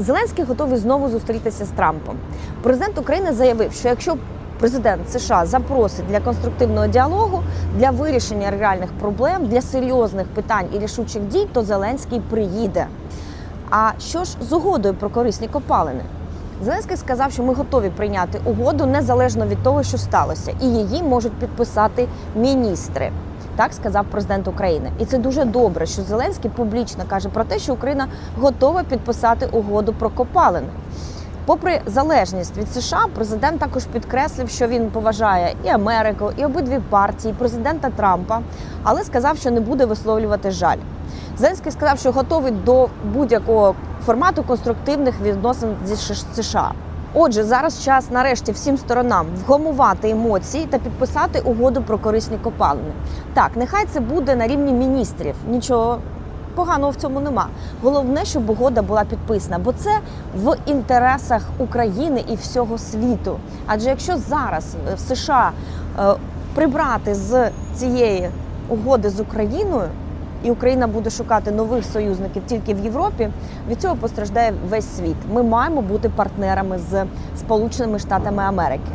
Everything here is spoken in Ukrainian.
Зеленський готовий знову зустрітися з Трампом. Президент України заявив, що якщо президент США запросить для конструктивного діалогу, для вирішення реальних проблем, для серйозних питань і рішучих дій, то Зеленський приїде. А що ж з угодою про корисні копалини? Зеленський сказав, що ми готові прийняти угоду незалежно від того, що сталося, і її можуть підписати міністри. Так сказав президент України, і це дуже добре, що Зеленський публічно каже про те, що Україна готова підписати угоду про копалини. Попри залежність від США, президент також підкреслив, що він поважає і Америку, і обидві партії, і президента Трампа, але сказав, що не буде висловлювати жаль. Зеленський сказав, що готовий до будь-якого формату конструктивних відносин зі США. Отже, зараз час нарешті всім сторонам вгамувати емоції та підписати угоду про корисні копалини. Так, нехай це буде на рівні міністрів. Нічого поганого в цьому нема. Головне, щоб угода була підписана, бо це в інтересах України і всього світу. Адже якщо зараз е, в США е, прибрати з цієї угоди з Україною, і Україна буде шукати нових союзників тільки в Європі, від цього постраждає весь світ. Ми маємо бути партнерами з Сполученими Штатами Америки.